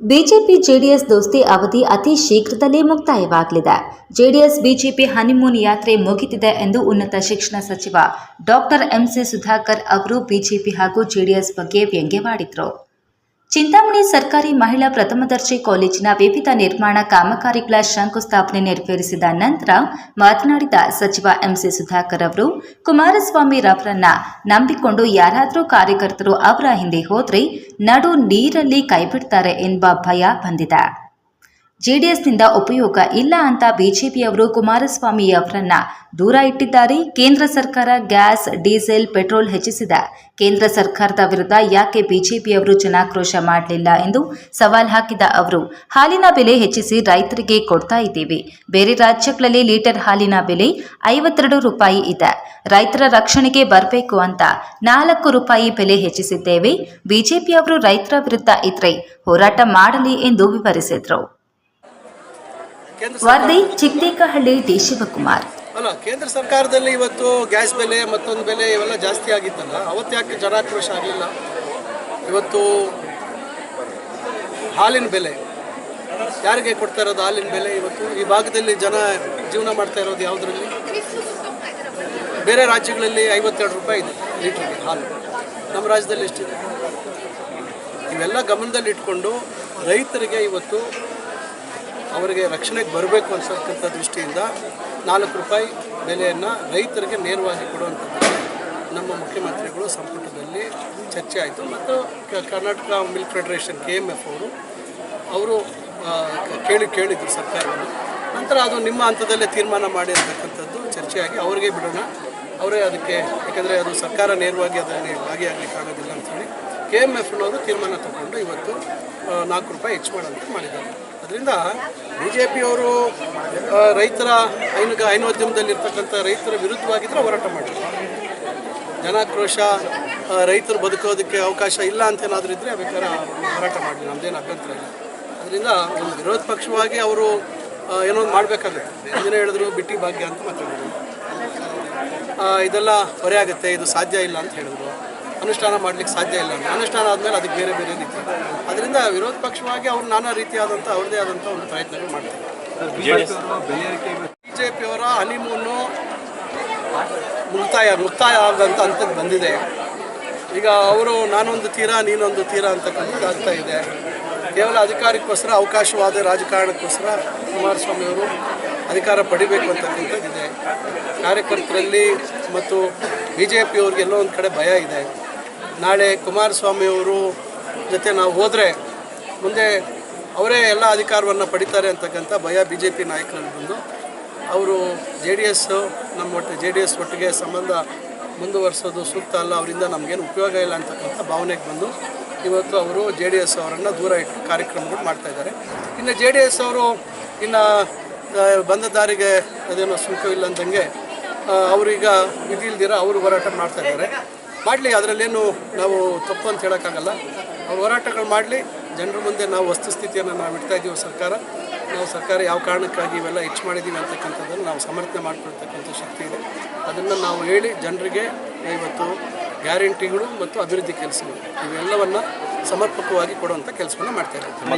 BJP JDS ದೋಸ್ತಿ ಅವಧಿ ಅತಿ ಶೀಘ್ರದಲ್ಲೇ ಮುಕ್ತಾಯವಾಗಲಿದೆ. ಜೆಡಿಎಸ್, ಬಿಜೆಪಿ ಹನಿಮೂನ್ ಯಾತ್ರೆ ಮುಗಿದಿದೆ ಎಂದು ಉನ್ನತ ಶಿಕ್ಷಣ ಸಚಿವ ಡಾಕ್ಟರ್ ಎಂಸಿ ಸುಧಾಕರ್ ಅವರು ಬಿಜೆಪಿ ಹಾಗೂ ಜೆಡಿಎಸ್ ಬಗ್ಗೆ ವ್ಯಂಗ್ಯವಾಡಿದರು ಚಿಂತಾಮಣಿ ಸರ್ಕಾರಿ ಮಹಿಳಾ ಪ್ರಥಮ ದರ್ಜೆ ಕಾಲೇಜಿನ ವಿವಿಧ ನಿರ್ಮಾಣ ಕಾಮಗಾರಿಗಳ ಶಂಕುಸ್ಥಾಪನೆ ನೆರವೇರಿಸಿದ ನಂತರ ಮಾತನಾಡಿದ ಸಚಿವ ಎಂಸಿ ಸುಧಾಕರ್ ಅವರು, ಕುಮಾರಸ್ವಾಮಿ ರವರನ್ನ ನಂಬಿಕೊಂಡು ಯಾರಾದರೂ ಕಾರ್ಯಕರ್ತರು ಅವರ ಹಿಂದೆ ಹೋದ್ರೆ ನಡು ನೀರಲ್ಲಿ ಕೈಬಿಡ್ತಾರೆ ಎಂಬ ಭಯ ಬಂದಿದೆ. ಜೆಡಿಎಸ್ನಿಂದ ಉಪಯೋಗ ಇಲ್ಲ ಅಂತ ಬಿಜೆಪಿಯವರು ಕುಮಾರಸ್ವಾಮಿ ಅವರನ್ನ ದೂರ ಇಟ್ಟಿದ್ದಾರೆ. ಕೇಂದ್ರ ಸರ್ಕಾರ ಗ್ಯಾಸ್, ಡೀಸೆಲ್, ಪೆಟ್ರೋಲ್ ಹೆಚ್ಚಿಸಿದ. ಕೇಂದ್ರ ಸರ್ಕಾರದ ವಿರುದ್ಧ ಯಾಕೆ ಬಿಜೆಪಿಯವರು ಜನಾಕ್ರೋಶ ಮಾಡಲಿಲ್ಲ ಎಂದು ಸವಾಲ್ ಹಾಕಿದ ಅವರು, ಹಾಲಿನ ಬೆಲೆ ಹೆಚ್ಚಿಸಿ ರೈತರಿಗೆ ಕೊಡ್ತಾ ಇದ್ದೀವಿ. ಬೇರೆ ರಾಜ್ಯಗಳಲ್ಲಿ ಲೀಟರ್ ಹಾಲಿನ ಬೆಲೆ ಐವತ್ತೆರಡು ರೂಪಾಯಿ ಇದೆ. ರೈತರ ರಕ್ಷಣೆಗೆ ಬರಬೇಕು ಅಂತ ನಾಲ್ಕು ರೂಪಾಯಿ ಬೆಲೆ ಹೆಚ್ಚಿಸಿದ್ದೇವೆ. ಬಿಜೆಪಿಯವರು ರೈತರ ವಿರುದ್ಧ ಇದ್ರೆ ಹೋರಾಟ ಮಾಡಲಿ ಎಂದು ವಿವರಿಸಿದರು. ವರದಿ ಚಿಕ್ಕೇಕಹಳ್ಳಿ ಟಿ ಶಿವಕುಮಾರ್. ಅಲ್ಲ ಕೇಂದ್ರ ಸರ್ಕಾರದಲ್ಲಿ ಇವತ್ತು ಗ್ಯಾಸ್ ಬೆಲೆ ಮತ್ತೊಂದು ಬೆಲೆ ಇವೆಲ್ಲ ಜಾಸ್ತಿ ಆಗಿತ್ತಲ್ಲ ಅವತ್ತು ಯಾಕೆ ಜನಾಕ್ರೋಶ ಆಗಲಿಲ್ಲ? ಇವತ್ತು ಹಾಲಿನ ಬೆಲೆ. ಯಾರಿಗೆ ಕೊಡ್ತಾ ಇರೋದು ಹಾಲಿನ ಬೆಲೆ ಇವತ್ತು? ಈ ಭಾಗದಲ್ಲಿ ಜನ ಜೀವನ ಮಾಡ್ತಾ ಇರೋದು ಯಾವುದರಲ್ಲಿ? ಬೇರೆ ರಾಜ್ಯಗಳಲ್ಲಿ ಐವತ್ತೆರಡು ರೂಪಾಯಿ ಇದೆ ಲೀಟ್ರಿಗೆ ಹಾಲು. ನಮ್ಮ ರಾಜ್ಯದಲ್ಲಿ ಎಷ್ಟಿದೆ? ಇವೆಲ್ಲ ಗಮನದಲ್ಲಿ ಇಟ್ಕೊಂಡು ರೈತರಿಗೆ ಇವತ್ತು ಅವರಿಗೆ ರಕ್ಷಣೆಗೆ ಬರಬೇಕು ಅನ್ಸತಕ್ಕಂಥ ದೃಷ್ಟಿಯಿಂದ ನಾಲ್ಕು ರೂಪಾಯಿ ಬೆಲೆಯನ್ನು ರೈತರಿಗೆ ನೇರವಾಗಿ ಕೊಡುವಂಥದ್ದು ನಮ್ಮ ಮುಖ್ಯಮಂತ್ರಿಗಳು ಸಂಪುಟದಲ್ಲಿ ಚರ್ಚೆ ಆಯಿತು. ಮತ್ತು Karnataka milk federation K M F ಅವರು ಅವರು ಕೇಳಿ ಕೇಳಿದರು ಸರ್ಕಾರವನ್ನು. ನಂತರ ಅದು ನಿಮ್ಮ ಹಂತದಲ್ಲೇ ತೀರ್ಮಾನ ಮಾಡಿ ಅಂತಕ್ಕಂಥದ್ದು ಚರ್ಚೆಯಾಗಿ ಅವರಿಗೆ ಬಿಡೋಣ. ಅವರೇ ಅದಕ್ಕೆ, ಯಾಕೆಂದರೆ ಅದು ಸರ್ಕಾರ ನೇರವಾಗಿ ಅದರಲ್ಲಿ ಭಾಗಿಯಾಗಲಿಕ್ಕಾಗೋದಿಲ್ಲ ಅಂತೇಳಿ ಕೆ ಎಂ ಎಫ್ನವರು ತೀರ್ಮಾನ ತಗೊಂಡು ಇವತ್ತು ನಾಲ್ಕು ರೂಪಾಯಿ ಹೆಚ್ಚು ಮಾಡೋದಕ್ಕೆ ಮಾಡಿದ್ದಾರೆ. ಅದರಿಂದ ಬಿ ಜೆ ಪಿಯವರು ರೈತರ ಹೈನುಗ ಹೈನೋದ್ಯಮದಲ್ಲಿರ್ತಕ್ಕಂಥ ರೈತರ ವಿರುದ್ಧವಾಗಿದ್ದರೆ ಹೋರಾಟ ಮಾಡಿದ್ರು. ಜನಾಕ್ರೋಶ ರೈತರು ಬದುಕೋದಕ್ಕೆ ಅವಕಾಶ ಇಲ್ಲ ಅಂತ ಏನಾದರೂ ಇದ್ದರೆ ಬೇಕಾದ್ರೆ ಹೋರಾಟ ಮಾಡಿ. ನಮ್ಮದೇನು ಅಭ್ಯಂತರ ಇಲ್ಲ. ಅದರಿಂದ ಒಂದು ವಿರೋಧ ಪಕ್ಷವಾಗಿ ಅವರು ಏನೋ ಒಂದು ಮಾಡಬೇಕಾಗುತ್ತೆ. ಇದನ್ನೇ ಹೇಳಿದ್ರು ಬಿಟ್ಟಿ ಭಾಗ್ಯ ಅಂತ ಮಾತಾಡಿದ್ರು ಇದೆಲ್ಲ ಹೊರೆ ಆಗುತ್ತೆ, ಇದು ಸಾಧ್ಯ ಇಲ್ಲ ಅಂತ ಹೇಳಿದ್ರು. ಅನುಷ್ಠಾನ ಮಾಡಲಿಕ್ಕೆ ಸಾಧ್ಯ ಇಲ್ಲ. ಅನುಷ್ಠಾನ ಆದಮೇಲೆ ಅದಕ್ಕೆ ಬೇರೆ ಬೇರೆ ರೀತಿ. ಅದರಿಂದ ವಿರೋಧ ಪಕ್ಷವಾಗಿ ಅವ್ರು ನಾನಾ ರೀತಿಯಾದಂಥ ಅವ್ರದ್ದೇ ಆದಂಥ ಒಂದು ಪ್ರಯತ್ನಗಳು ಮಾಡ್ತಾರೆ. ಬಿ ಜೆ ಪಿಯವರ ಹನಿಮೂನು ಮುಕ್ತಾಯ ಮುಕ್ತಾಯ ಆದಂಥ ಹಂತಕ್ಕೆ ಬಂದಿದೆ. ಈಗ ಅವರು ನಾನೊಂದು ತೀರಾ ನೀನೊಂದು ತೀರಾ ಅಂತಕ್ಕಂಥದ್ದು ಆಗ್ತಾ ಇದೆ. ಕೇವಲ ಅಧಿಕಾರಕ್ಕೋಸ್ಕರ ಅವಕಾಶವಾದ ರಾಜಕಾರಣಕ್ಕೋಸ್ಕರ ಕುಮಾರಸ್ವಾಮಿ ಅವರು ಅಧಿಕಾರ ಪಡಿಬೇಕು ಅಂತಕ್ಕಂಥದ್ದಿದೆ ಕಾರ್ಯಕರ್ತರಲ್ಲಿ ಮತ್ತು ಬಿ ಜೆ ಪಿಯವ್ರಿಗೆ ಎಲ್ಲೋ ಒಂದು ಕಡೆ ಭಯ ಇದೆ. ನಾಳೆ ಕುಮಾರಸ್ವಾಮಿಯವರು ಜೊತೆ ನಾವು ಹೋದರೆ ಮುಂದೆ ಅವರೇ ಎಲ್ಲ ಅಧಿಕಾರವನ್ನು ಪಡಿತಾರೆ ಅಂತಕ್ಕಂಥ ಭಯ ಬಿ ಜೆ ಪಿ ನಾಯಕರಲ್ಲಿ ಬಂದು ಅವರು ಜೆ ಡಿ ಎಸ್ಸು ನಮ್ಮ ಒಟ್ಟು ಜೆ ಡಿ ಎಸ್ ಒಟ್ಟಿಗೆ ಸಂಬಂಧ ಮುಂದುವರಿಸೋದು ಸೂಕ್ತ ಅಲ್ಲ, ಅವರಿಂದ ನಮಗೇನು ಉಪಯೋಗ ಇಲ್ಲ ಅಂತಕ್ಕಂಥ ಭಾವನೆಗೆ ಬಂದು ಇವತ್ತು ಅವರು ಜೆ ಡಿ ಎಸ್ ಅವರನ್ನು ದೂರ ಇಟ್ಟು ಕಾರ್ಯಕ್ರಮಗಳು ಮಾಡ್ತಾ ಇದ್ದಾರೆ. ಇನ್ನು ಜೆ ಡಿ ಎಸ್ ಅವರು ಇನ್ನು ಬಂದ ದಾರಿಗೆ ಅದೇನೋ ಸುಂಕವಿಲ್ಲ ಅಂದಂಗೆ ಅವರೀಗ ವಿಧಿ ಇಲ್ದಿರ ಅವರು ಹೋರಾಟ ಮಾಡ್ತಾ ಇದ್ದಾರೆ. ಮಾಡಲಿ ಅದರಲ್ಲೇನು ನಾವು ತಪ್ಪು ಅಂತ ಹೇಳೋಕ್ಕಾಗಲ್ಲ. ಅವ್ರು ಹೋರಾಟಗಳು ಮಾಡಲಿ ಜನರ ಮುಂದೆ ನಾವು ವಸ್ತುಸ್ಥಿತಿಯನ್ನು ನಾವು ಇಡ್ತಾ ಇದ್ದೀವಿ ಸರ್ಕಾರ. ನಾವು ಸರ್ಕಾರ ಯಾವ ಕಾರಣಕ್ಕಾಗಿ ಇವೆಲ್ಲ ಹೆಚ್ಚು ಮಾಡಿದ್ದೀವಿ ಅಂತಕ್ಕಂಥದ್ದನ್ನು ನಾವು ಸಮರ್ಥನೆ ಮಾಡಿಕೊಳ್ತಕ್ಕಂಥ ಶಕ್ತಿ ಇದೆ. ಅದನ್ನು ನಾವು ಹೇಳಿ ಜನರಿಗೆ ಇವತ್ತು ಗ್ಯಾರಂಟಿಗಳು ಮತ್ತು ಅಭಿವೃದ್ಧಿ ಕೆಲಸಗಳು. ಇವೆಲ್ಲವನ್ನು ಸಮರ್ಪಕವಾಗಿ ಕೊಡುವಂಥ ಕೆಲಸವನ್ನು ಮಾಡ್ತಾ ಇದ್ದೀವಿ.